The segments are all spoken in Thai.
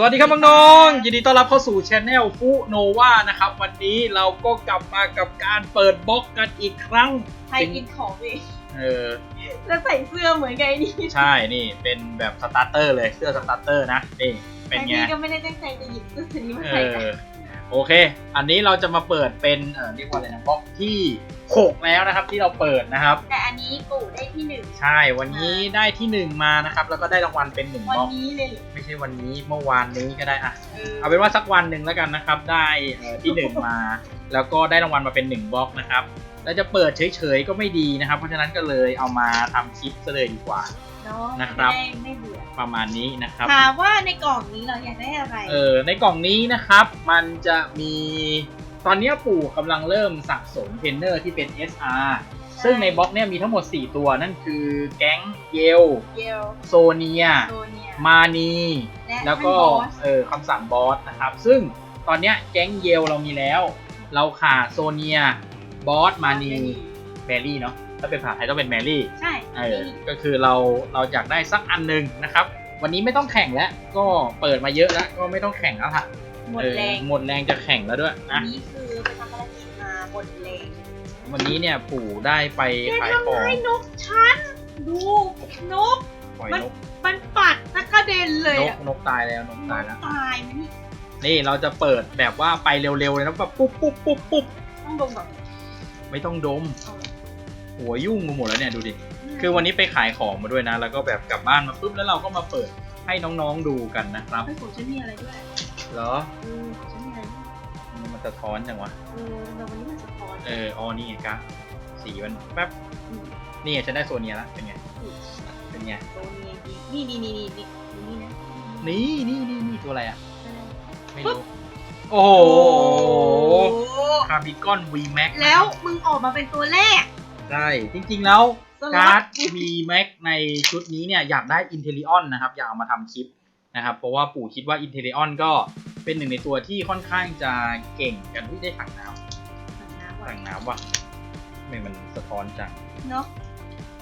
สวัสดีครับน้องๆยินดีต้อนรับเข้าสู่ช anel ฟูโนวานะครับ วันนี้เราก็กลับมากับการเปิดบล็อกกันอีกครั้งใครกินของเองเออแล้วใส่เสื้อเหมือนกันไอ้นี่ใช่นี่เป็นแบบสตาร์เตอร์เลยเสื้อสตาร์เตอร์นะนี่เป็นไอ้ไงนี่ก็ไม่ได้ตั้งใจจะหยิบเสื้อตัวนี้มาเอใส่กันอ โอเค อันนี้เราจะมาเปิดเป็นเออเรียกว่าอะไรนะบล็อกที่ 6 แล้วนะครับที่เราเปิดนะครับ แต่อันนี้ปู่ได้ที่หนึ่งใช่วันนี้ได้ที่ 1 มานะครับ แล้วก็ได้รางวัลเป็น1บวันล็อกนี้เลยเหรอไม่ใช่วันนี้เมื่อวานนี้ก็ได้อะเออเอาเป็นว่าสักวันหนึ่งแล้วกันนะครับ ได้เอ่อที่หนึ่งมา แล้วก็ได้รางวัลมาเป็นหนึ่งบล็อกนะครับแล้วจะเปิดเฉยๆก็ไม่ดีนะครับ เพราะฉะนั้นก็เลยเอามาทำคลิปซะเลยดีกว่า เนาะนะครับ ไม่ได้ไม่เบื่อประมาณนี้นะครับ ถามว่าในกล่องนี้เราอยากได้อะไร เออในกล่องนี้นะครับ มันจะมีตอนนี้ปู่กำลังเริ่มสะสมเทรนเนอร์ที่เป็น SR ซึ่งในบล็อกเนี่ยมีทั้งหมด 4 ตัวนั่นคือแก๊งเยล เยลโซเนีย โซเนีย มานี และแล้วก็ท่านบอส เออคำสั่งบอสนะครับ ซึ่งตอนเนี้ยแก๊งเยลเรามีแล้ว เราขาดโซเนีย บอส มานีแมรี่เนาะ ถ้าเป็นภาษาไทยต้องเป็นแมรี่ใช่เออก็คือเราเราอยากได้สักอันหนึ่งนะครับ วันนี้ไม่ต้องแข่งแล้ว ก็เปิดมาเยอะแล้วก็ไม่ต้องแข่งแล้วค่ะหมดเออแรงหมดแรงจะแข่งแล้วด้วยอันะนนี้คือไปทำภารกิจมาหมดแรงวันนี้เนี่ยปู่ได้ไปแกขายทำของร้ายนกฉันดูนกปล่อยมันนกมันปัดนักกระเด็นเลยนกอะนกตายแล้วนกนตายกแล้วตายมันนี่นี่เราจะเปิดแบบว่าไปเร็วๆเลยนะแบบปุ๊บปุ๊บปุ๊บปุ๊บต้องดมแบบไม่ต้องดมเอา หัวยุ่งไปหมดแล้วเนี่ยดูดิ คือวันนี้ไปขายของมาด้วยนะ แล้วก็แบบกลับบ้านมาปุ๊บแล้วเราก็มาเปิดให้น้องๆดูกันนะครับเฮ้ยของฉันมีอะไรด้วยเหรอเออของฉันมีอะไรด้วยมันสะท้อนจังวะ เออแต่วันนี้มันสะท้อนเอออ๋อนี่ไงกะสีมันแป๊บ มนี่ไงฉันได้โซเนียแล้วเป็นไงอืมเป็นไงโซเนียดีนี่นี่นี่นี่นี่นี่นะนี่นี่นี่นี่ตัวอะไรอะ อะไรไม่รู้ โอ้โหโอ้โหคาร์บิคอน V Max แล้วมึงออกมาเป็นตัวแรก ใช่จริงๆแล้วสล็อต การ์ด V Max ในชุดนี้เนี่ยอยากได้ i n t e l l i o n นะครับ อยากเอามาทำคลิปนะครับ เพราะว่าปู่คิดว่า i n t e l l i o n ก็เป็นหนึ่งในตัวที่ค่อนข้างจะเก่งกันที่ได้ถังน้ำถังน้ำว่ะทำไม่มันสะท้อนจัง เนาะ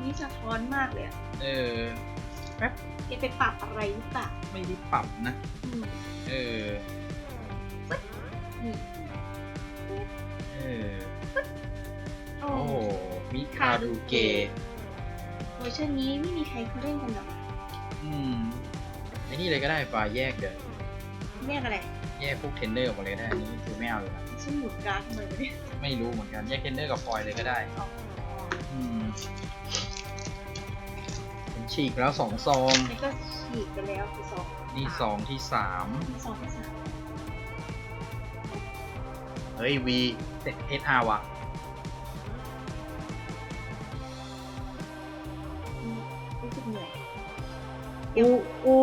นี่สะท้อนมากเลยอะเออ แกไปปรับอะไรหรือเปล่าไม่ได้ปรับนะ อืมเออ นี่เออ โอ้โอ้โห มิคาดูเกะเวอร์ชันนี้ไม่มีใครเขาเล่นกันหรอกอืมไอ้นี่เลยก็ได้ป่าแยกเดี๋ยวเรียกอะไรแยกพวกเทรนเนอร์ออกมาเลยก็ได้อันนี้คือไม่เอาเลยนะฉันหมุนการ์ดทำไมวะเนี่ยไม่รู้เหมือนกันแยกเทรนเนอร์กับฟอยล์เลยก็ได้อืมผมฉีกแล้วสองซอง นี่ก็ฉีกไปแล้วคือสองนี่ซองที่สามสองที่สามเฮ้ยวีเอสอาร์ว่ะ อูอู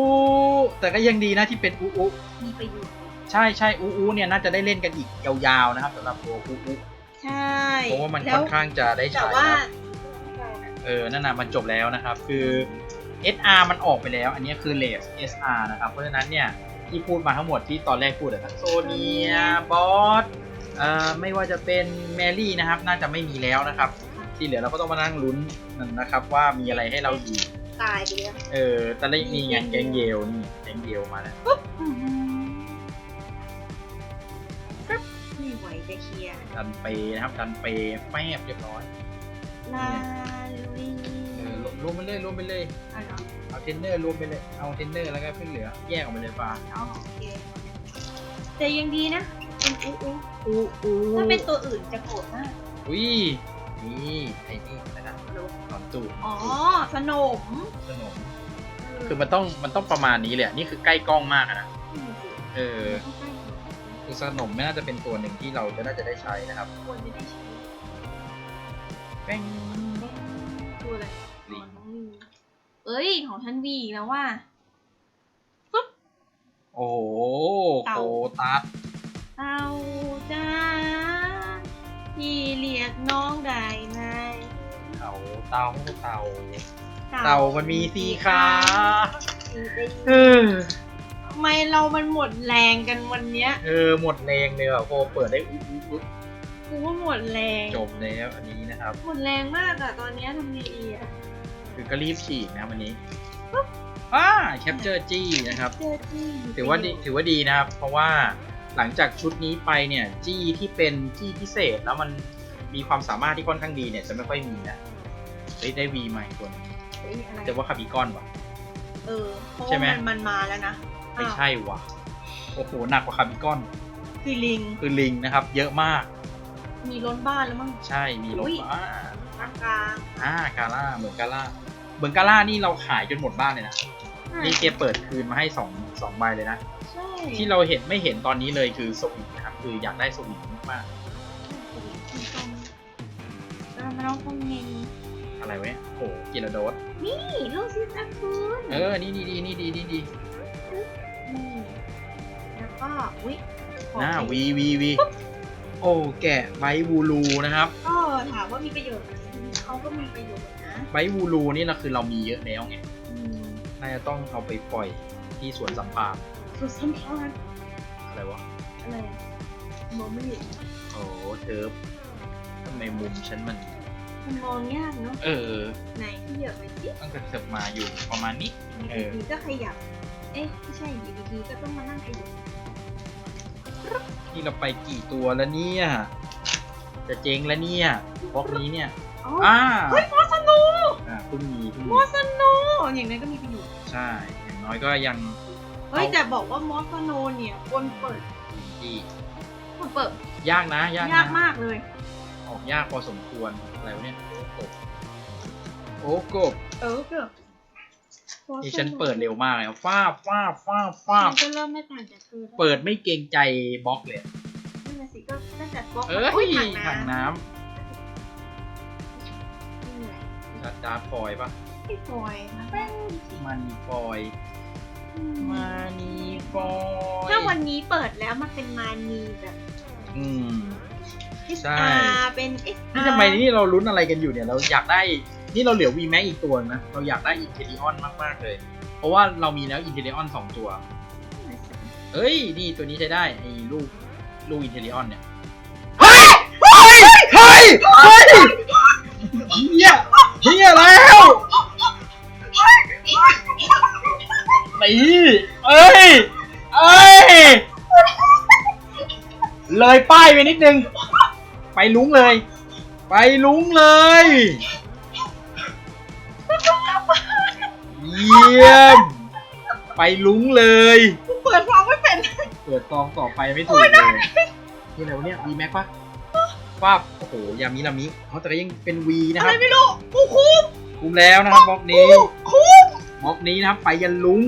แต่ก็ยังดีนะที่เป็นอูอูมีประโยชน์ใช่ใช่อูอูเนี่ยน่าจะได้เล่นกันอีกยาวๆนะครับสำหรับตัวอูอูใช่เพราะว่ามันแล้ค่อนข้างจะได้แต่ใช้ว่านะเออนั่นน่ะมันจบแล้วนะครับ คือ SR มันออกไปแล้ว อันนี้คือเลส SR นะครับ เพราะฉะนั้นเนี่ยที่พูดมาทั้งหมดที่ตอนแรกพูดอะทั้งโซเนียบอสเอ่อไม่ว่าจะเป็นแมรี่นะครับ น่าจะไม่มีแล้วนะครับ ที่เหลือเราก็ต้องมานั่งลุ้นนะครับว่ามีอะไรให้เราอีก ตายไปแล้วเออตอนแรกนี่ไงแกงเยลนี่แกงเยลมาแล้วอื้อหือไม่ไหวจะเคลียร์ดันเปย์นะครับดันเปย์แป๊บเรียบร้อยลาลีเออรวมไปเลยรวมไปเลยเอาเหรอเอาเทรนเนอร์รวมไปเลยเอาเทรนเนอร์แล้วก็เพิ่งเหลือ แยกออกมาเลยฟ้าเอาโอเคแต่ยังดีนะเป็นอุ๊อุ๊อู้อู้ถ้าเป็นตัวอื่นจะโกรธมากอุ้ย นี่ไอ้นี่นะนะหนอนตูดอ๋อ สนมขนมคือมันต้องมันต้องประมาณนี้เลยอะนี่คือใกล้กล้องมากอะนะเออคือขนมไม่น่าจะเป็นตัวหนึ่งที่เราจะน่าจะได้ใช้นะครับควรจะได้ใช้แป้งตัวอะไรลิงของน้อวีเอ้ย ของฉันวีอีกแล้วว่าโอ้โหเต่าโคตัสเต่าจ้า พี่เรียกน้องได้ไหมเต่าเต่าเต่าเต่ามันมีสีขาเออทำไมเรามันหมดแรงกันวันเนี้ย เออหมดแรงเลยอะพอเปิดได้อุ๊บอุ๊บอุ๊บกูว่าหมดแรง จบแล้วอันนี้นะครับ หมดแรงมากอะตอนเนี้ยทำไงดีอะคือก็รีบฉีกนะครับวันนี้อ่าแคปเจอร์จี้นะครับเจอที่ถือว่าดีถือว่าดีนะครับ เพราะว่า หลังจากชุดนี้ไปเนี่ยจี้ที่เป็นจี้พิเศษแล้วมันมีความสามารถที่ค่อนข้างดีเนี่ยจะไม่ค่อยมีนะเฮ้ยได้วีใหม่ตัวหนึงเฮ้ยอะไรแต่ว่าคาบิกอนวะ เออเพราะใช่ไหมว่ามันมันมาแล้วนะไม่ใช่วะโอ้โหหนักกว่าคาบิกอน คือลิง คือลิงนะครับ เยอะมากมีล้นบ้านแล้วมั้ง ใช่มีรถอุ๊ย อ่ากลางกลางอ่ากาล่าเหมือนกาล่าเหมือนกาล่านี่เราขายจนหมดบ้านเลยนะนี่เกเปิดคืนมาให้สองสองใบเลยนะใช่ ที่เราเห็นไม่เห็นตอนนี้เลยคือสวิงนะครับคืออยากได้สวิงมากเออมาลองคงเงินๆอะไรวะเนี่ยโอ้โหกิโลโดสนี่ลูกซิสตาคืนเออ นี่นี่ดีนี่ดีนี่ดีนี่แล้วก็อุ้ยของหน้าดีวีวีวีโอ้แกะไบท์วูลูนะครับก็ถามว่ามีประโยชน์ไหมเขาก็มีประโยชน์นะไบท์วูลูนี่เราคือเรามีเยอะแล้วไงอืมน่าจะต้องเอาไปปล่อยที่สวนสัมภาระ สุดสัมพันธ์อะไรวะ อะไรอะมองไม่เห็นโอ้เทิร์ฟทำไมมุมฉันมัน มันมองยากเนาะเออ ไหนที่เหยียบไปสิต้องกระเถิบมาอยู่ประมาณนี้ เออ ดีๆก็ขยับ เอ๊ะไม่ใช่อยู่ดีๆก็ต้องมานั่งขยับนี่เราไปกี่ตัวแล้วเนี่ย จะเจ๊งแล้วเนี่ยบล็อกนี้เนี่ยอ๋ออ่าเฮ้ยมอสโนอ่าเพิ่งมีเพิ่งมมีอสโนอย่างนั้นก็มีประโยชน์ ใช่ อย่างน้อยก็ยัง เฮ้ยเอาแต่บอกว่ามอสโนเนี่ยควรเปิดดีควรเปิดยากนะ ยากนะยากมากเลยออกยากพอสมควรอะไรวะเนี่ยโอ้กบโอ้กบเออเกือบนี่ฉันเปิดเร็วมากเลยฟ้าบฟ้าบฟ้าบฟ้าบมันก็เริ่มไม่ต่างจากเธอแล้วเปิดไม่เกรงใจบล็อกเลยนั่นน่ะสิก็ตั้งแต่บล็อกเอ้อุ๊ยถัถังงน้น้ำนี่ไงำจัดดาร์ฟอยปะไอ้ฟอยนะมานีฟอยอื มมานีฟอยถ้าวันนี้เปิดแล้วมันเป็นมานีแบบ อืม ใช่ SR เป็น SR นี่ทำไมนี่เราลุ้นอะไรกันอยู่เนี่ย เราอยากได้ นี่เราเหลือ V Max อีกตัวนะ เราอยากได้อินเทลิออนมาก ๆ เลย เพราะว่าเรามีแล้วอินเทลิออนสองตัวเฮ้ย นี่ตัวนี้ใช้ได้ไอ้ลูกลูกอินเทลิออนเนี่ย เฮ้ย เฮ้ย เฮ้ย เฮ้ยเฮียเฮียแล้ว นี่เอ้ย เอ้ย เลยป้ายไปนิดนึง ไปลุงเลย ไปลุงเลย เยี่ยม ไปลุงเลย เปิดฟังไม่เป็นเปิดซองต่อไปไม่ถูกเลยนี่อะไรวะเนี่ย V Max ปะฟ้าบโอ้โห ยามินามิเขาแต่ก็ยังเป็น V นะอะคไรรับไม่รู้กูคุ้ม คุ้มแล้วนะครับบล็อกนี้ คุ้ม บล็อกนี้นะครับ ไปยันลุง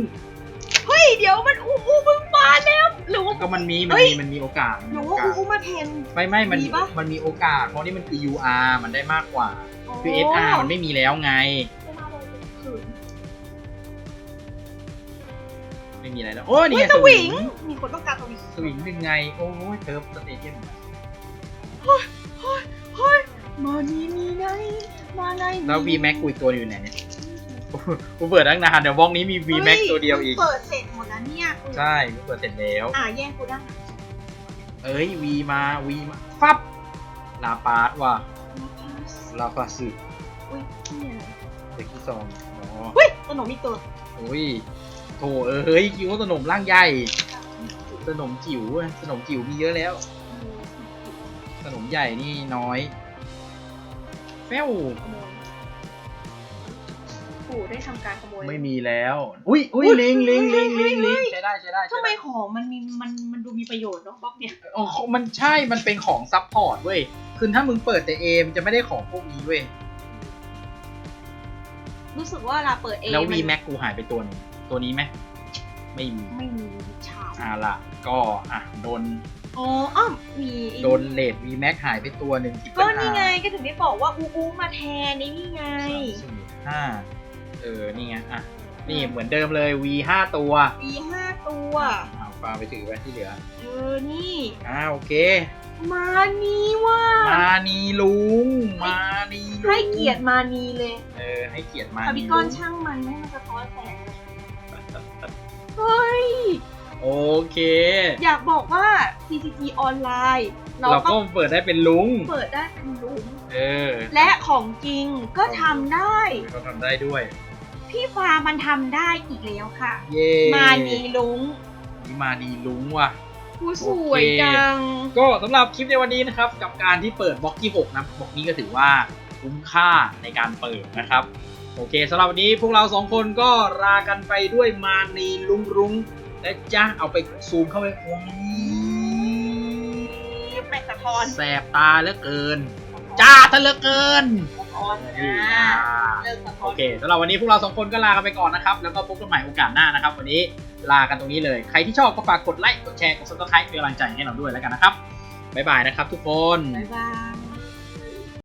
เฮ้ยเดี๋ยวมันอู้อู้มึงมาแล้วหรือว่า ก็มันมีมันเฮ้ย มีมันมีโอกาสมันหมีนูโอว่ากาอู้สอู้มาแทน ไม่ไม่มันมีปะ มันมีโอกาส เพราะนี่มันคือ UR มันได้มากกว่า คือ SR มันไม่มีแล้วไง ไม่มีอะไรแล้ว โอ้ยนี่เฮ้ไงยสสวิวิงงมีคนต้องการสวิงสวิงหนึ่งไง โอ้ยเทิร์ฟสเตเดียมเฮ้ยมานี่มีไงมาไงแล้ว V Max กูอีกตัวอยู่ไหนเนี่ย กูเปิดตั้งนานเดี๋ยวบล็อกนี้มี V Max ตัวเดียวอีก เปิดเสร็จหมดแล้วเนี่ยกูใช่กูเปิดเสร็จแล้ว อ่าแย่งกูได้เอ้ย V มา V มา ฟับลาปาร์ตว่ะลาปาสึอุ้ยนี่อะไรเด็กที่สองอ๋อเฮ้ยขนมอีกตัวโอ้ยโถเอ้ยคิดว่าสนมร่างใหญ่สนมจิ๋วอะสนมจิ๋วมีเยอะแล้วสนมใหญ่นี่น้อยแป้วขโมย ปู่ได้ทำการขโมยไม่มีแล้ว อุ้ยอุ้ยลิงลิงลิงลิงลิงใช้ได้ใช้ได้ใช้ทำไมได้ของมันมีมันมันดูมีประโยชน์เนาะบล็อกเนี่ยอ๋อมันใช่มันเป็นของซับพอร์ตเว้ยคือถ้ามึงเปิดแต่เอมนจะไม่ได้ของพวกนี้เว้ยรู้สึกว่าเวลาเปิดเองแล้ว V มัน Max กูหายไปตัวหนึงตัวนี้ไหมไม่มีไม่มีฉาบอ่าล่ะ ก็อะโดนอ๋ออ้อมมีไอ้โดนเลด V Max หายไปตัวหนึ่งที่ก็นี่ไงก็ถึงได้บอกว่าอูอูมาแทนนี่นี่ไงสี่ห้าเออนี่ไง อะ นี่เหมือนเดิมเลย V ห้าตัวมีห้าตัวเอาปลาไปถือไว้ที่เหลือ เออ นี่ อ่าโอเค มานีว่ามานีลุง มานีลุง ให้เกียรติมานีเลย เออ ให้เกียรติมาคานีบิกลุอนงช่างมันไม่ให้มันสะท้อนแสงเฮ้ย โอเค อยากบอกว่า CCG ออนไลน์ เราเราก็ก็เปิดได้เป็นลุง เปิดได้เป็นลุง เออ และของจริงก็ทำได้เขาทำได้ด้วย พี่ฟ้ามันทำได้อีกแล้วค่ะ เย่มานีลุงนี่มาดีลุงว่ะ ผู้สวยจัง ก็สำหรับคลิปในวันนี้นะครับ กับการที่เปิดบล็อกที่ 6 นะบล็อกนี้ก็ถือว่าคุ้มค่าในการเปิดนะครับ โอเคสำหรับวันนี้พวกเราสองคนก็ลากันไปด้วยมานีลุงรุงและจ้าเอาไปซูมเข้าไปโอ้ยไม่สะท้อนแสบตาเหลือเกิน จ้าทะเหลือเกินสะ ท้อนนี่อ่าอ่าเลิกสะท้อโอนเคสำหรับวันนี้พวกเราสองคนก็ลากันไปก่อนนะครับ แล้วก็พบกันใหม่โอกาสหน้านะครับ วันนี้ลากันตรงนี้เลย ใครที่ชอบก็ฝากกดไลค์ กดแชร์ กดซับสไครต์เป็นกำลังใจให้เราด้วยแล้วกันนะครับ บ๊ายบายนะครับทุกคน บ๊ายบาย